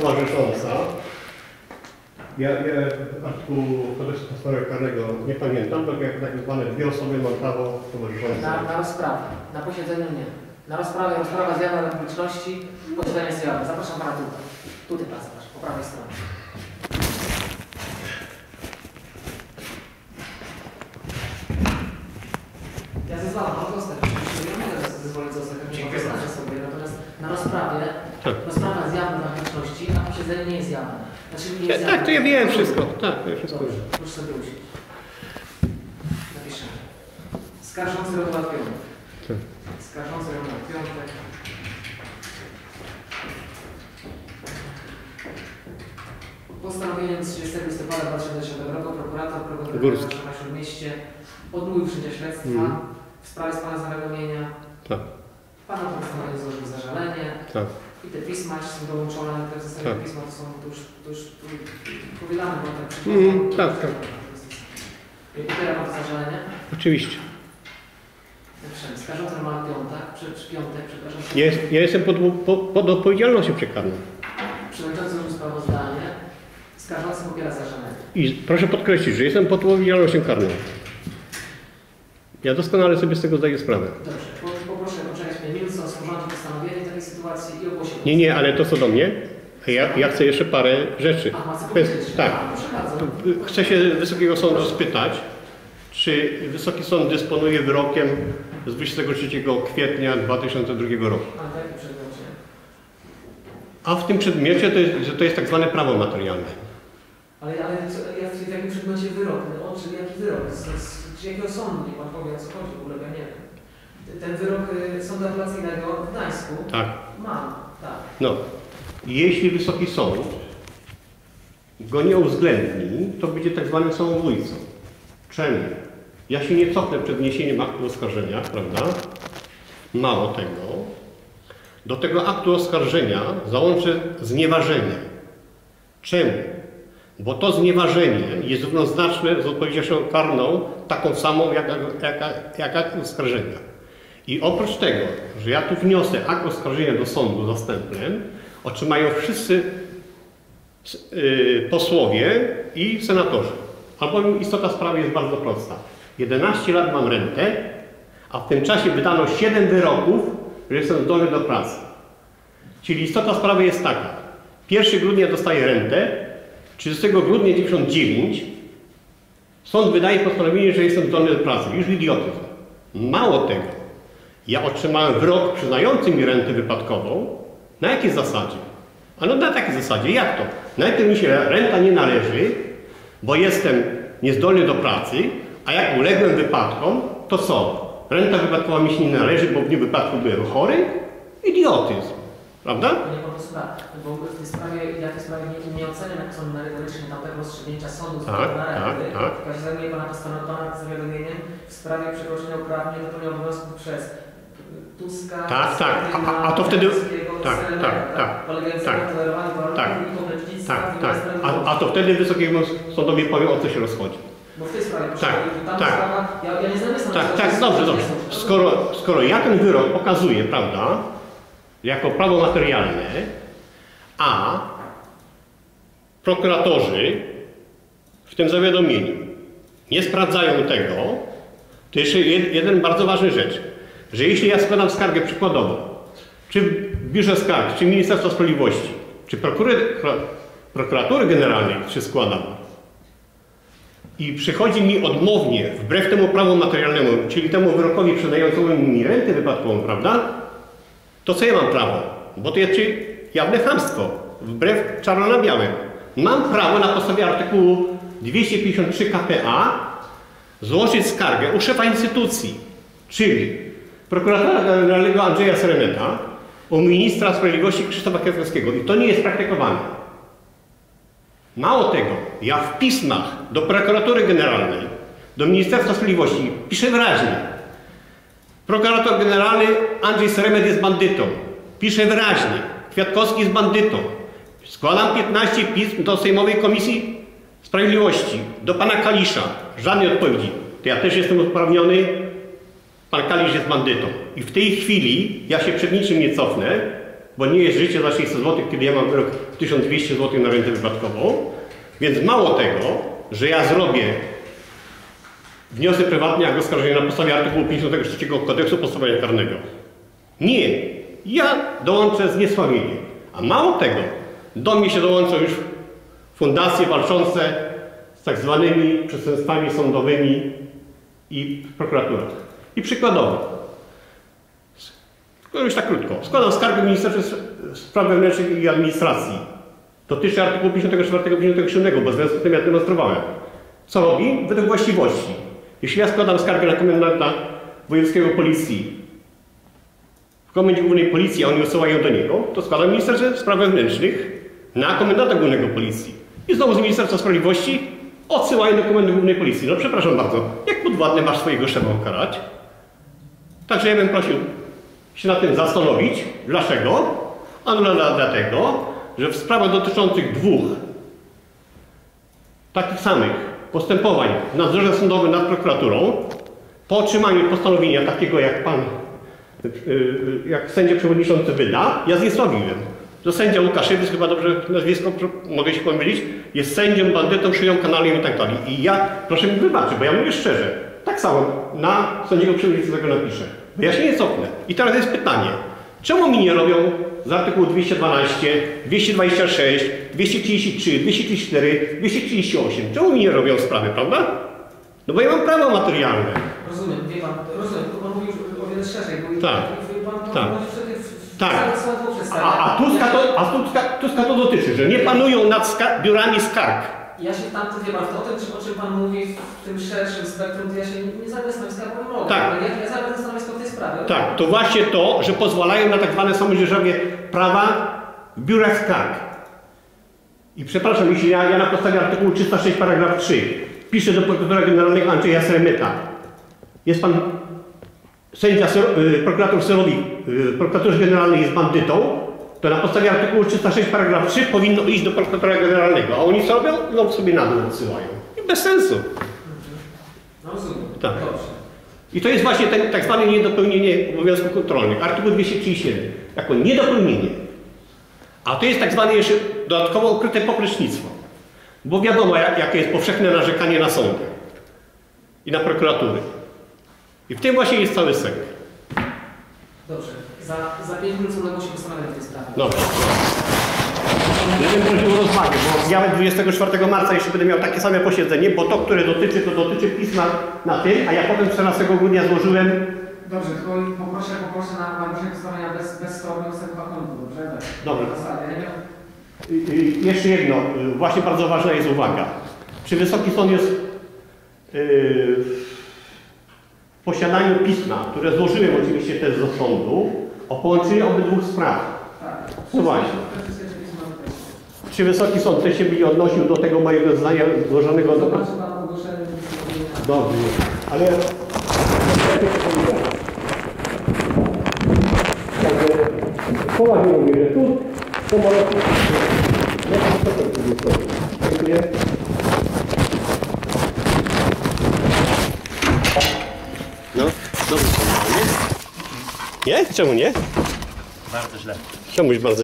towarzysząca. Ja, ja artykułu kodeksu postępowania karnego nie pamiętam, tylko jak tak zwane dwie osoby mam prawo towarzyszące. Na, na rozprawę. Na posiedzeniu nie. Na rozprawie, rozprawa zjawna dla publiczności, posiedzenie jawne. Zapraszam pana tutaj. Tutaj pan zapraszam, po prawej stronie. Ja zezwalam, mam dostęp. Ja mogę zezwolić zostać, Dziękuję Dziękuję sobie. Natomiast na rozprawie, Tak. rozprawa jest jawna dla posiedzenie nie jest jawne. Znaczy nie Ja, jest tak, jawne. to ja wiem wszystko. Tak, to ja wszystko Dobrze, proszę sobie usiąść. Napiszemy. Skarżący Robert Piątek. Tak. Skarżący Robert Piątek. Postanowieniem z 30 listopada 2010 roku prokurator prokurator Górski. na Śródmieście odmówił wszczęcia śledztwa Mhm. w sprawie z Pana zawiadomienia. Tak, Pana postanowienie złożył zażalenie tak. I te pisma czy są dołączone, te w zasadzie Tak. pisma to są to już, to już powielane, bo tak Mhm, tak, tak. I teraz mam zażalenie. Oczywiście. Napiszemy. Skarżący Roman Piątek, przy, przy Piątek, przepraszam. Jest, ja jestem pod, pod, pod odpowiedzialnością przekarną. Przewodniczący złożył sprawozdanie. Skarżący popiera zażalenie. I proszę podkreślić, że jestem pod odpowiedzialnością karną. Ja doskonale sobie z tego zdaję sprawę. Dobrze, po- poproszę poczekać mnie postanowienie takiej sytuacji i. Nie, nie, ale to co do mnie, ja, ja chcę jeszcze parę rzeczy. A, ma co Kwest- powiedzieć? tak. Chcę się Wysokiego Sądu spytać, czy Wysoki Sąd dysponuje wyrokiem z 23 kwietnia 2002 roku. A w jakim przedmiocie? A w tym przedmiocie to jest, to jest tak zwane prawo materialne. Ale, ale jak, w jakim przedmiocie wyrok? No, o, czyli jaki wyrok? Z, z, z jakiego sądu? Pan powie, o co chodzi w ogóle, ja nie wiem. Ten wyrok y, sądu apelacyjnego w Gdańsku Tak. mam, tak. No, jeśli Wysoki Sąd go nie uwzględni, to będzie tak zwanym samobójcą. Czemu? Ja się nie cofnę przed wniesieniem aktu oskarżenia, prawda? Mało tego. Do tego aktu oskarżenia załączę znieważenie. Czemu? Bo to znieważenie jest równoznaczne z odpowiedzialnością karną, taką samą jak, jak, jak akt oskarżenia. I oprócz tego, że ja tu wniosę akt oskarżenia do sądu zastępnym, otrzymają wszyscy s- y, posłowie i senatorzy. Albowiem istota sprawy jest bardzo prosta. 11 lat mam rentę, a w tym czasie wydano 7 wyroków, że jestem zdolny do pracy. Czyli istota sprawy jest taka. 1 grudnia dostaję rentę, 30 grudnia 99 sąd wydaje postanowienie, że jestem zdolny do pracy. Już idiotyzm. Mało tego, ja otrzymałem wyrok przyznający mi rentę wypadkową. Na jakiej zasadzie? A no na takiej zasadzie. Jak to? Najpierw mi się renta nie należy, bo jestem niezdolny do pracy, a jak uległem wypadkom, to co? Renta wypadkowa mi się nie należy, bo w dniu wypadku byłem chory? Idiotyzm. Prawda? Panie profesorze, bo w tej sprawie, ja w tej sprawie nie, nie oceniam, jak są merytorycznie tamtego rozstrzygnięcia sądu z Tak, tak, renty. tak. Tylko się Pana postanowienia zawiadomieniem w sprawie przekroczenia uprawnień dopełnienia obowiązków przez Tuska, Tak, tak. A- a- to wtedy- tak, tak, tak, tak. Tak. Tak, w tak. wymiarze A, a to wtedy Wysokiemu Sądowi powiem, o co się rozchodzi. Bo w tej sprawie, Tak, tak. sprawa, ja, ja nie znam Tak, tak, dobrze, dobrze. Skoro, skoro ja ten wyrok pokazuję, prawda, jako prawo materialne, a prokuratorzy w tym zawiadomieniu nie sprawdzają tego, to jeszcze jed, jeden bardzo ważny rzecz, że jeśli ja składam skargę przykładowo, czy w Biurze Skarg, czy Ministerstwa Sprawiedliwości, czy prokury, pro, prokuratury generalnej, czy składam, i przychodzi mi odmownie, wbrew temu prawu materialnemu, czyli temu wyrokowi przyznającemu mi rentę wypadkową, prawda? To co ja mam prawo? Bo to jest czy jawne chamstwo, wbrew czarno na białym. Mam prawo na podstawie artykułu 253 KPA złożyć skargę u szefa instytucji, czyli prokuratora generalnego Andrzeja Seremeta, u ministra sprawiedliwości Krzysztofa Kwiatkowskiego. I to nie jest praktykowane. Mało tego, ja w pismach do prokuratury generalnej, do Ministerstwa Sprawiedliwości piszę wyraźnie. Prokurator generalny Andrzej Seremet jest bandytą. Pisze wyraźnie. Kwiatkowski jest bandytą. Składam 15 pism do Sejmowej Komisji Sprawiedliwości, do pana Kalisza. Żadnej odpowiedzi. To ja też jestem uprawniony. Pan Kalisz jest bandytą. I w tej chwili ja się przed niczym nie cofnę. bo nie jest życie za 600 zł, kiedy ja mam wyrok 1200 zł na rentę wypadkową. Więc mało tego, że ja zrobię wniosek prywatny jak oskarżenie na podstawie artykułu 53 Kodeksu Postępowania Karnego. Nie. Ja dołączę zniesławienie. A mało tego, do mnie się dołączą już fundacje walczące z tak zwanymi przestępstwami sądowymi i prokuratura. I przykładowo, już tak krótko, składam skargę w Ministerstwie Spraw Wewnętrznych i Administracji. Dotyczy artykułu 54 57, bo w związku z tym ja demonstrowałem. Co robi? Według właściwości. Jeśli ja składam skargę na komendanta wojewódzkiego policji w komendzie głównej policji, a oni wysyłają do niego, to składam Ministerstwie Spraw Wewnętrznych na komendanta głównego policji. I znowu z Ministerstwa Sprawiedliwości odsyłają do komendy głównej policji. No przepraszam bardzo, jak podwładny masz swojego szefa ukarać? Także ja bym prosił się nad tym zastanowić. Dlaczego? Ano dla- dlatego, że w sprawach dotyczących dwóch takich samych postępowań w nadzorze sądowym nad prokuraturą, po otrzymaniu postanowienia takiego jak pan, y, y, jak sędzia przewodniczący wyda, ja zniesławiłem. To sędzia Łukaszewicz, chyba dobrze nazwisko, mogę się pomylić, jest sędzią, bandytą, szyją kanalem i tak dalej. I ja, proszę mi wybaczyć, bo ja mówię szczerze, tak samo na sędziego przewodniczącego napiszę, bo ja się nie cofnę. I teraz jest pytanie, czemu mi nie robią z artykułu 212, 226, 233, 234, 238, czemu mi nie robią sprawy, prawda? No bo ja mam prawo materialne. Rozumiem, wie pan, rozumiem, tylko pan mówił o wiele szerzej, bo Tak. pan, Tak. Tak. A, a, Tuska to, a Tuska, Tuska to dotyczy, że nie panują nad ska- biurami skarg. Ja się tam, wie pan, o tym, o czym pan mówi w tym szerszym spektrum, to ja się nie zajmuję stanowiskiem mogę, Tak. ale ja, ja zajmuję stanowisko w tej sprawie. Tak, to właśnie to, że pozwalają na tak zwane samodzierżawie prawa w biurach skarg. I przepraszam, jeśli ja, ja na podstawie artykułu 306 paragraf 3 piszę do prokuratora generalnego Andrzeja Seremeta. Jest pan sędzia, Ser- y, prokurator Serowik, y, prokurator generalny jest bandytą, to na podstawie artykułu 306 paragraf 3 powinno iść do prokuratora generalnego. A oni co robią? No sobie na dół odsyłają. I bez sensu. No rozumiem. Tak. I to jest właśnie ten tak zwane niedopełnienie obowiązków kontrolnych. Artykuł 237. Jako niedopełnienie. A to jest tak zwane jeszcze dodatkowo ukryte poplecznictwo. Bo wiadomo, jak, jakie jest powszechne narzekanie na sądy i na prokuratury. I w tym właśnie jest cały sęk. Dobrze. Za, za 5 minut uległo się postanowienie w tej sprawie. Dobra. Ja bym prosił o rozwagę, bo ja 24 marca jeszcze będę miał takie same posiedzenie, bo to, które dotyczy, to dotyczy pisma na tym, a ja potem 14 grudnia złożyłem Dobrze, tylko poproszę, poproszę na, proszę postawienia bez, bez tego kontu, dobrze? Tak. Nie- Y, y, Jeszcze jedno, y, właśnie bardzo ważna jest uwaga. Czy Wysoki Sąd jest y, w posiadaniu pisma, które złożyłem oczywiście też do sądu, o połączeniu obydwu spraw. Tak. No właśnie. Czy Wysoki Sąd też się będzie odnosił do tego mojego zdania złożonego do... Dobrze, ale... Poważnie mówię, że tu samolotu... Dziękuję. No, dobrze. Nie? Nie? Czemu nie? Bardzo źle. Czemuś bardzo